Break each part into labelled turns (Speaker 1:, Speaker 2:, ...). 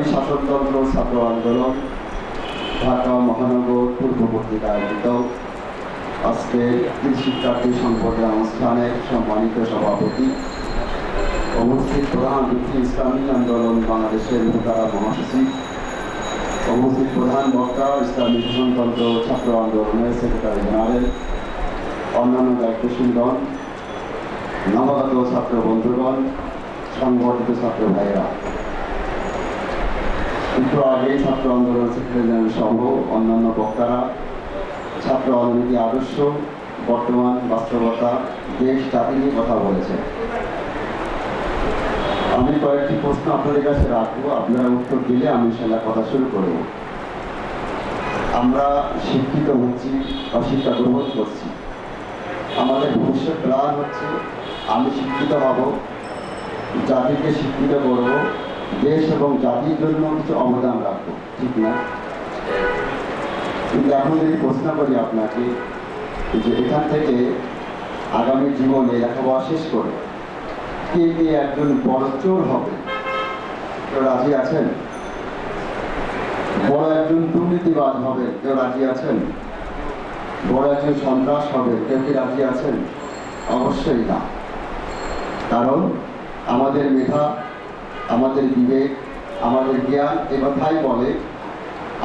Speaker 1: ইসলামী শাসনতন্ত্র ছাত্র আন্দোলন, ঢাকা মহানগর পূর্ব আয়োজিত। আজকে শিক্ষার্থী সংকটের অনুষ্ঠানের সম্মানিত সভাপতি উপস্থিত প্রধান মুফতি ইসলামী আন্দোলন বাংলাদেশের মোতারা মহাসচিব, উপস্থিত প্রধান বক্তা ইসলামী শাসনতন্ত্র ছাত্র আন্দোলনের সেক্রেটারি জেনারেল, অন্যান্য দায়িত্বশীলগণ, নবাগত ছাত্র বন্ধুগণ, সংগঠিত ছাত্র ভাইয়েরা। একটু আগে ছাত্র আন্দোলন সেক্রেটারি সহ অন্যান্য বক্তারা, ছাত্র রাজনীতি আদর্শ, বর্তমান বাস্তবতা, দেশ, জাতি নিয়ে কথা বলেছে। আমি কয়েকটি প্রশ্ন আপনাদের কাছে রাখব, আপনারা উত্তর দিলে আমি সেটা কথা শুরু করব। আমরা শিক্ষিত হচ্ছি বা শিক্ষা গ্রহণ করছি। আমাদের ভবিষ্যৎ প্ল্যান হচ্ছে, আমি শিক্ষিত হব, জাতিকে শিক্ষিত করব দেশ এবং জাতির জন্য কিছু অবদান রাখব, ঠিক না? কিন্তু এখন যদি প্রশ্ন করি আপনাকে, যে এখান থেকে আগামী জীবনে লেখাপড়া শেষ করে কে কে একজন বড় চোর হবে? কেউ রাজি আছেন? বড় একজন দুর্নীতিবাজ হবে, কেউ রাজি আছেন? বড় একজন সন্ত্রাস হবে, কেউ কি রাজি আছেন? অবশ্যই না। কারণ আমাদের মেধা আমাদের বিবেক আমাদের জ্ঞান এ কথাই বলে,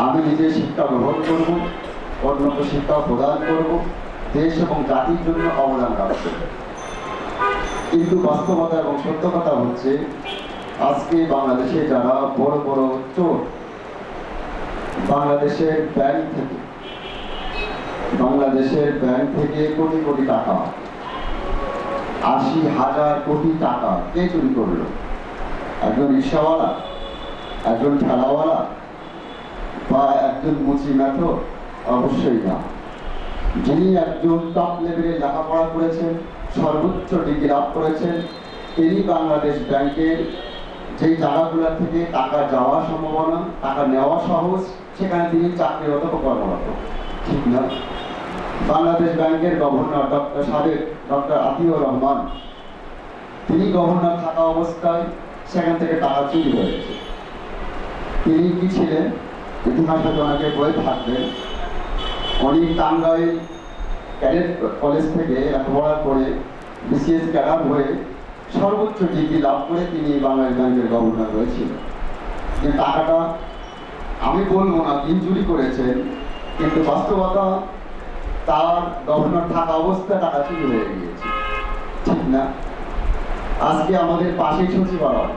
Speaker 1: আমি নিজে শিক্ষা গ্রহণ করব অন্যকে শিক্ষা প্রদান করব, দেশ এবং জাতির জন্য অবদান রাখব। কিন্তু বাস্তবতা এবং সত্য কথা হচ্ছে, আজকে বাংলাদেশে যারা বড় বড় চোর, বাংলাদেশের ব্যাংক থেকে, বাংলাদেশের ব্যাংক থেকে কোটি কোটি টাকা, আশি হাজার কোটি টাকা কে চুরি করল? একজন রিক্সাওয়ালা একজন ঠেলাওয়ালা বা একজন মুচি ম্যাথো অবশ্যই না। যিনি একজন টপ লেভেলে লেখাপড়া করেছেন, সর্বোচ্চ ডিগ্রি লাভ করেছেন, তিনি বাংলাদেশ ব্যাংকের যেই জায়গাগুলো থেকে টাকা যাওয়ার সম্ভাবনা, টাকা নেওয়া সহজ, সেখানে তিনি চাকরিরত বা কর্মরত। ঠিক না? বাংলাদেশ ব্যাংকের গভর্নর ডক্টর সাবেক ডক্টর আতিউর রহমান, তিনি গভর্নর থাকা অবস্থায় সেখান থেকে টাকা চুরি হয়েছে তিনি কি ছিলেন? ইতিহাসে অনেকে বই থাকবেন উনি টাঙ্গাইল ক্যাডেট কলেজ থেকে লেখাপড়া করে বিসিএস ক্যাডার হয়ে সর্বোচ্চ ডিগ্রি লাভ করে তিনি বাংলাদেশ ব্যাংকের গভর্নর হয়েছিল কিন্তু টাকাটা আমি বলব না তিনি চুরি করেছেন, কিন্তু বাস্তবতা তার গভর্নর থাকা অবস্থায় টাকা চুরি হয়ে গিয়েছে। ঠিক না? আজকে আমাদের পাশেই সচিবালয়,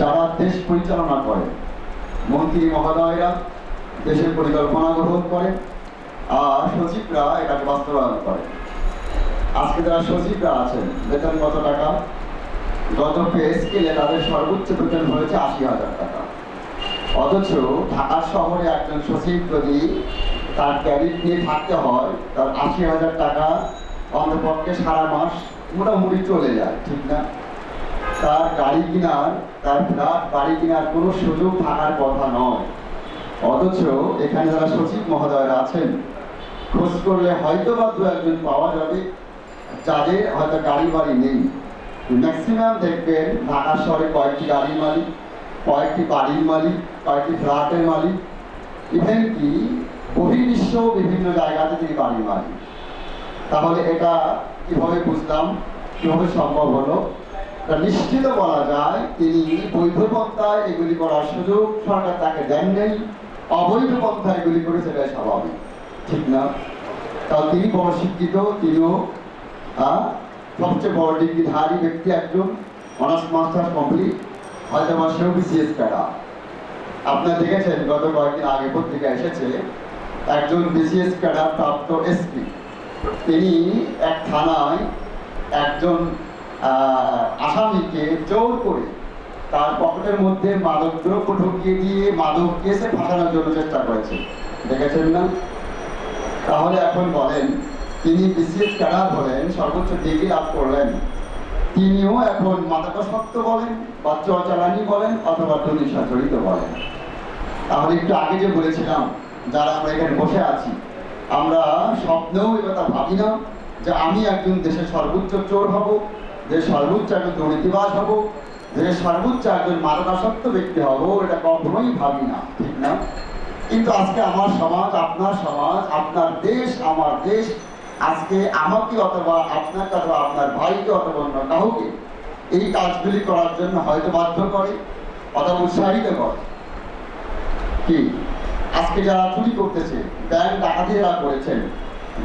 Speaker 1: যারা দেশ পরিচালনা করে, মন্ত্রী মহোদয়রা দেশের পরিকল্পনা গ্রহণ করে, আর সচিবরা এটাকে বাস্তবায়ন করে। আজকে যারা সচিবরা আছেন, বেতন কত টাকা? গত পে স্কেলে তাদের সর্বোচ্চ বেতন হয়েছে আশি হাজার টাকা। অথচ ঢাকা শহরে একজন সচিব যদি তার ক্যারিট নিয়ে থাকতে হয়, তার আশি হাজার টাকা অন্তপক্ষে সারা মাস মোটামুটি চলে যায়, ঠিক না? তার গাড়ি কেনার, তার ফ্ল্যাট, বাড়ি কেনার কোনো সুযোগ থাকার কথা নয়। অথচ এখানে যারা সচিব মহোদয়রা আছেন, খোঁজ করলে হয়তো বা দু একজন পাওয়া যাবে, যাদের হয়তো গাড়ি বাড়ি নেই। ম্যাক্সিমাম দেখবেন ঢাকা শহরে কয়েকটি গাড়ির মালিক, কয়েকটি বাড়ির মালিক, কয়েকটি ফ্ল্যাটের মালিক ইভেন কি বহির্বিশ্ব বিভিন্ন জায়গাতে তিনি বাড়ির মালিক। তাহলে এটা কীভাবে বুঝলাম? কীভাবে সম্ভব হলো? নিশ্চিত বলা যায়, তিনি বৈধ পন্থায় এগুলি করার সুযোগ সরকার তাকে দেন নেই অবৈধ পন্থায় এগুলি করে সেটাই স্বাভাবিক। ঠিক না? তাও তিনি বড় শিক্ষিত, তিনিও সবচেয়ে বড় ডিগ্রিধারী ব্যক্তি একজন, অনার্স মাস্টার কমপ্লিট। হয়তো বা সেও বিসিএস প্যারা আপনারা দেখেছেন, গত কয়েকদিন আগে পত্রিকা এসেছে, একজন বিসিএস ক্যাডার প্রাপ্ত এসপি। তিনি এক থানায় একজন আসামিকে জোর করে তার পকেটের মধ্যে মাদক দ্রব্য ঢুকিয়ে দিয়ে মাদক কেসে ফাঁসানোর জন্য চেষ্টা করেছে। দেখেছেন না? তাহলে এখন বলেন, তিনি বিসিএস ক্যাডার হলেন, সর্বোচ্চ ডিগ্রি লাভ করলেন। তিনিও এখন মাদকাসক্ত বলেন, বা চরচালানি বলেন, অথবা দুর্নিশা জড়িত বলেন। তাহলে একটু আগে যে বলেছিলাম, যারা আমরা এখানে বসে আছি আমরা স্বপ্নেও এ কথা ভাবি না যে আমি একজন দেশের সর্বোচ্চ চোর হব দেশের সর্বোচ্চ একজন দুর্নীতিবাজ হব যে সর্বোচ্চ একজন মাদকাসক্ত ব্যক্তি হব, এটা কখনোই ভাবি না, ঠিক না? কিন্তু আজকে আমার সমাজ, আপনার সমাজ, আপনার দেশ, আমার দেশ, আজকে আমাকে অথবা আপনাকে অথবা আপনার ভাইকে অথবা অন্য কাউকে এই কাজগুলি করার জন্য হয়তো বাধ্য করে, অথবা উৎসাহিত করে। কি? আজকে যারা চুরি করতেছে, ব্যাংক যারা করেছেন,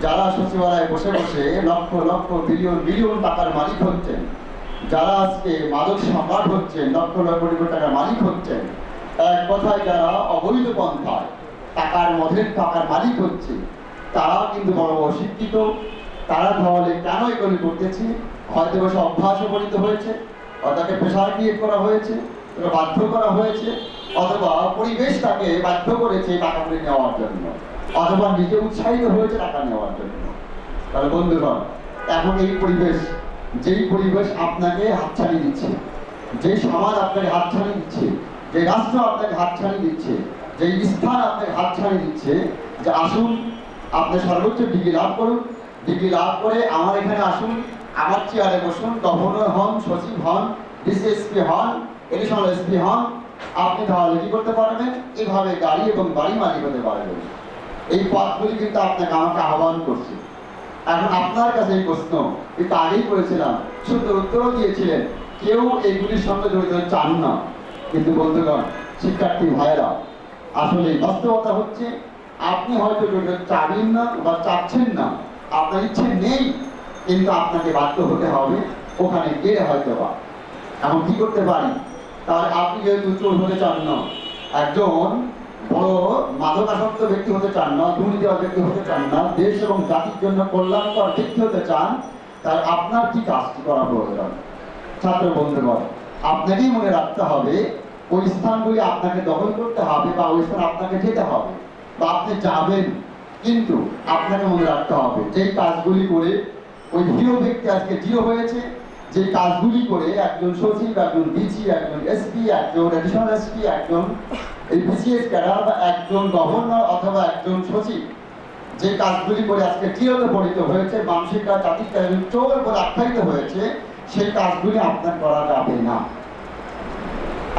Speaker 1: যারা সচিবালয়ে বসে বসে লক্ষ লক্ষ বিলিয়ন বিলিয়ন টাকার মালিক হচ্ছেন, যারা আজকে মাদক সম্রাট হচ্ছেন, লক্ষ লক্ষ কোটি কোটি টাকার মালিক হচ্ছেন, এক কথায় যারা অবৈধ পন্থায় টাকার মধের টাকার মালিক হচ্ছে তারা কিন্তু বড় অশিক্ষিত, তারা তাহলে কেন এগুলি করতেছে? হয়তো বসে অভ্যাসে পরিণত হয়েছে অথবা পেশার ক্রিয়েট করা হয়েছে, তাকে বাধ্য করা হয়েছে অথবা পরিবেশ তাকে বাধ্য করেছে টাকাগুলি নেওয়ার জন্য। অথবা নিজে উৎসাহিত হয়েছে টাকা নেওয়ার জন্য। তাহলে বন্ধুগণ, এখন এই পরিবেশ, যেই পরিবেশ আপনাকে হাতছানি দিচ্ছে, যে সমাজ আপনাকে হাতছানি দিচ্ছে, যে রাষ্ট্র আপনাকে হাতছানি দিচ্ছে, যে স্থান আপনাকে হাতছানি দিচ্ছে, যে আসুন আপনি সর্বোচ্চ ডিগ্রি লাভ করুন। ডিগ্রি লাভ করে আমার এখানে আসুন, আমার চেয়ারে বসুন গভর্নর হন, সচিব হন ডিসিএসপি হন এডিশনাল এসপি হন আপনি কি করতে পারবেন? এভাবে গাড়ি এবং বাড়ি মালিক হতে পারবেন। এই পথগুলি কিন্তু আপনাকে আমাকে আহ্বান করছে। এখন আপনার কাছে এই প্রশ্ন, একটু আগেই করেছিলাম সুন্দর উত্তরও দিয়েছিলেন, কেউ এইগুলির সঙ্গে জড়িত চান না। কিন্তু বন্ধুগণ, শিক্ষার্থী ভাইয়েরা, আসলে বাস্তবতা হচ্ছে, আপনি হয়তো জড়িত চাবেন না বা চাচ্ছেন না, আপনার ইচ্ছে নেই, কিন্তু আপনাকে বাধ্য হতে হবে, ওখানে গিয়ে হয়তো বা এখন কি করতে পারি? তাহলে আপনি যেহেতু চোর হতে চান না, একজন বড় মাদকাসক্ত ব্যক্তি হতে চান না দুর্নীতিবাদ ব্যক্তি হতে চান না, দেশ এবং জাতির জন্য কল্যাণকর ব্যক্তি হতে চান, তাহলে আপনার কি কাজটি করা প্রয়োজন? ছাত্র বন্ধুগণ, আপনাকেই মনে রাখতে হবে, ওই স্থানগুলি আপনাকে দখল করতে হবে বা ওই স্থান আপনাকে যেতে হবে বা আপনি যাবেন। কিন্তু আপনাকে মনে রাখতে হবে, যেই কাজগুলি করে ওই হিরো ব্যক্তি আজকে জিরো হয়েছে যে কাজগুলি করে একজন সচিব, একজন ডিজি একজন এসপি, একজন এডিশনাল এসপি একজন এই ক্যাডার বা একজন গভর্নর অথবা একজন সচিব, যে কাজগুলি করে আজকে চিরতে পরিণত হয়েছে, মানসিক কাজ জাতির চোর বলে আখ্যায়িত হয়েছে, সেই কাজগুলি আপনার করা যাবে না।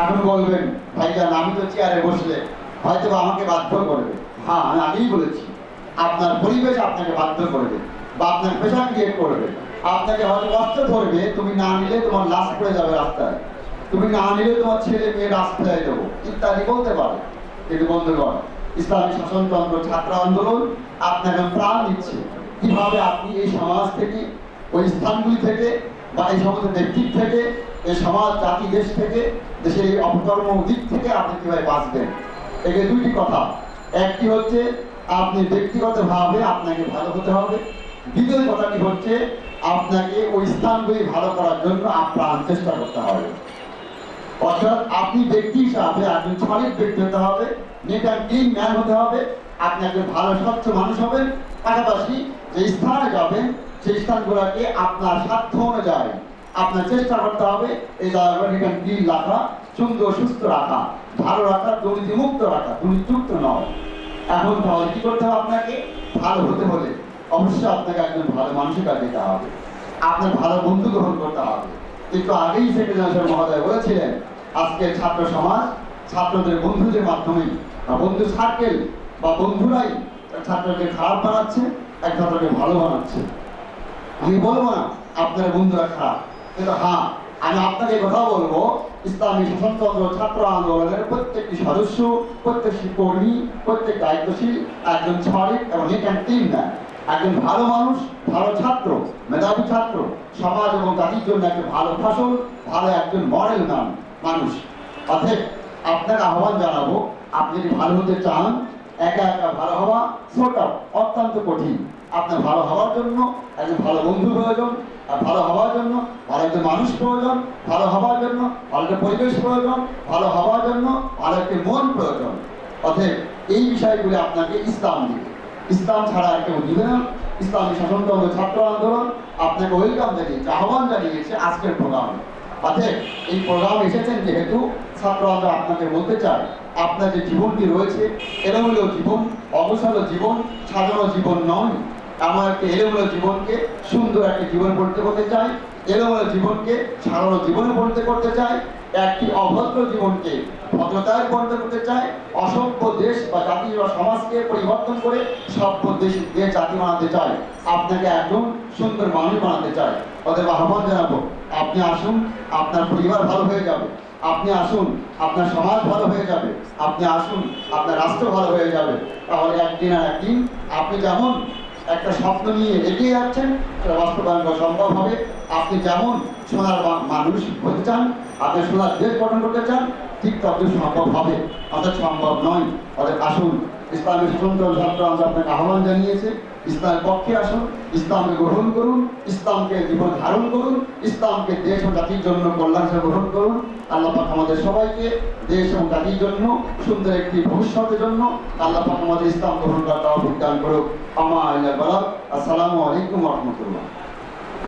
Speaker 1: এখন বলবেন, ভাইজান, আমি তো চেয়ারে বসলে হয়তো আমাকে বাধ্য করবে। হ্যাঁ আমি আগেই বলেছি, আপনার পরিবেশ আপনাকে বাধ্য করবে বা আপনার পেশা ক্রিয়েট করবে। আপনাকে হয়তো কষ্ট ধরবে, তুমি না নিলে তোমার লাশ পড়ে যাবে রাস্তায়। তুমি না নিলে তোমার ছেলে মেয়ে রাস্তায় দেবো। ইত্যাদি বলতে পারে। কিন্তু বন্ধুগণ, ইসলামী শাসনতন্ত্র ছাত্র আন্দোলন আপনাকে প্রাণ দিচ্ছে। কীভাবে আপনি এই সমাজ থেকে, ওই স্থানগুলি থেকে বা এই সমস্ত ব্যক্তির থেকে, এই সমাজ, জাতি, দেশ থেকে, দেশের এই অপকর্ম দিক থেকে আপনি কীভাবে বাঁচবেন? একে দুইটি কথা। একটি হচ্ছে, আপনি ব্যক্তিগতভাবে আপনাকে ভালো হতে হবে। দ্বিতীয় কথাটি হচ্ছে, আপনাকে ওই স্থানগুলি ভালো করার জন্য আপ্রাণ চেষ্টা করতে হবে। অর্থাৎ আপনি ব্যক্তি হিসাবে আপনি সলিড ব্যক্তি হতে হবে নেট ক্লিন ম্যান হতে হবে, আপনি একজন ভালো, স্বচ্ছ মানুষ হবেন, পাশাপাশি যে স্থানে যাবেন, সেই স্থানগুলোকে আপনার স্বার্থ অনুযায়ী আপনার চেষ্টা করতে হবে। এই জায়গাগুলো নিট ক্লিন রাখা, সুন্দর সুস্থ রাখা, ভালো রাখা দুর্নীতি মুক্ত রাখা দুর্নীতিযুক্ত নয়। এখন তাহলে কি করতে হবে আপনাকে? ভালো হতে হলে অবশ্যই আপনাকে একজন ভালো মানুষের কাছে যেতে হবে। আপনার ভালো বন্ধু গ্রহণ করতে হবে। একটু আগেই সেক্রেটারি মহোদয় বলেছিলেন আজকের ছাত্র সমাজ, ছাত্রদের বন্ধুদের মাধ্যমে, বা বন্ধু সার্কেল বা বন্ধুরাই ছাত্রকে খারাপ বানাচ্ছে, এক ছাত্রকে ভালো বানাচ্ছে। আমি বলব না আপনার বন্ধুরা খারাপ। কিন্তু হ্যাঁ আমি আপনাকে কথা বলব, ইসলামী শাসনতন্ত্র ছাত্র আন্দোলনের প্রত্যেকটি সদস্য, প্রত্যেকটি কর্মী, প্রত্যেক দায়িত্বশীল, একজন সলিড এবং অ্যান্ড টিম নেয়। একজন ভালো মানুষ, ভালো ছাত্র, মেধাবী ছাত্র, সমাজ এবং জাতির জন্য একজন ভালো ফসল, ভালো একজন মডেল নাম মানুষ। অতএব আপনাকে আহ্বান জানাব, আপনি যদি ভালো হতে চান, একা একা ভালো হওয়া ছোট, অত্যন্ত কঠিন। আপনার ভালো হওয়ার জন্য একজন ভালো বন্ধু প্রয়োজন, আর ভালো হওয়ার জন্য ভালো একজন মানুষ প্রয়োজন, ভালো হওয়ার জন্য ভালো একটা পরিবেশ প্রয়োজন, ভালো হওয়ার জন্য ভালো একটি মন প্রয়োজন। অতএব এই বিষয়গুলি আপনাকে ইসলাম দিবে। ইসলাম ছাড়া কেউ দিবে না। ইসলামী শাসনতন্ত্র ছাত্র আন্দোলন আপনাকে ওয়েলকাম জানিয়েছে আহ্বান জানিয়েছে আজকের প্রোগ্রামে। অতএব এই প্রোগ্রাম এসেছেন যেহেতু ছাত্র আন্দোলন আপনাকে বলতে চাই, আপনার যে জীবনটি রয়েছে, এলোমেলো জীবন অবসর জীবন সাধারণ জীবন নয়। আমার একটি এলোমেলো জীবনকে সুন্দর একটি জীবন পড়তে করতে চাই, এলোমেলো জীবনকে সাজানো জীবনে পড়তে করতে চাই, একটি অভদ্র জীবনকে ভদ্রতায় পরিণত করতে চায় অসভ্য দেশ বা জাতি বা সমাজকে পরিবর্তন করে সভ্য দেশ দেশ জাতি বানাতে চায় আপনাকে একজন সুন্দর মানুষ বানাতে চায় ওদের আহ্বান জানাব, আপনি আসুন, আপনার পরিবার ভালো হয়ে যাবে, আপনি আসুন, আপনার সমাজ ভালো হয়ে যাবে, আপনি আসুন, আপনার রাষ্ট্র ভালো হয়ে যাবে। তাহলে একদিন আর একদিন আপনি যেমন একটা স্বপ্ন নিয়ে এগিয়ে যাচ্ছেন সেটা বাস্তবায়ন করা সম্ভব হবে। আপনি যেমন সোনার মানুষ হতে চান, আপনি সোনার দেশ গঠন করতে চান, ঠিক তত সম্ভব হবে। অর্থাৎ সম্ভব নয়। অর্থাৎ আসুন ইসলামের সুন্দর ছাত্র আজ আপনাকে আহ্বান জানিয়েছে। ইসলামের পক্ষে আসুন, ইসলামকে গ্রহণ করুন, ইসলামকে জীবন ধারণ করুন, ইসলামকে দেশ ও জাতির জন্য কল্যাণ গ্রহণ করুন। আল্লাহ পাক আমাদের সবাইকে দেশ এবং জাতির জন্য সুন্দর একটি ভবিষ্যতের জন্য আল্লাপাক আমাদের ইসলাম গ্রহণ করার দান করুক। আমা আল্লাহ আসসালামু আলাইকুম রহমতুল্লাহ।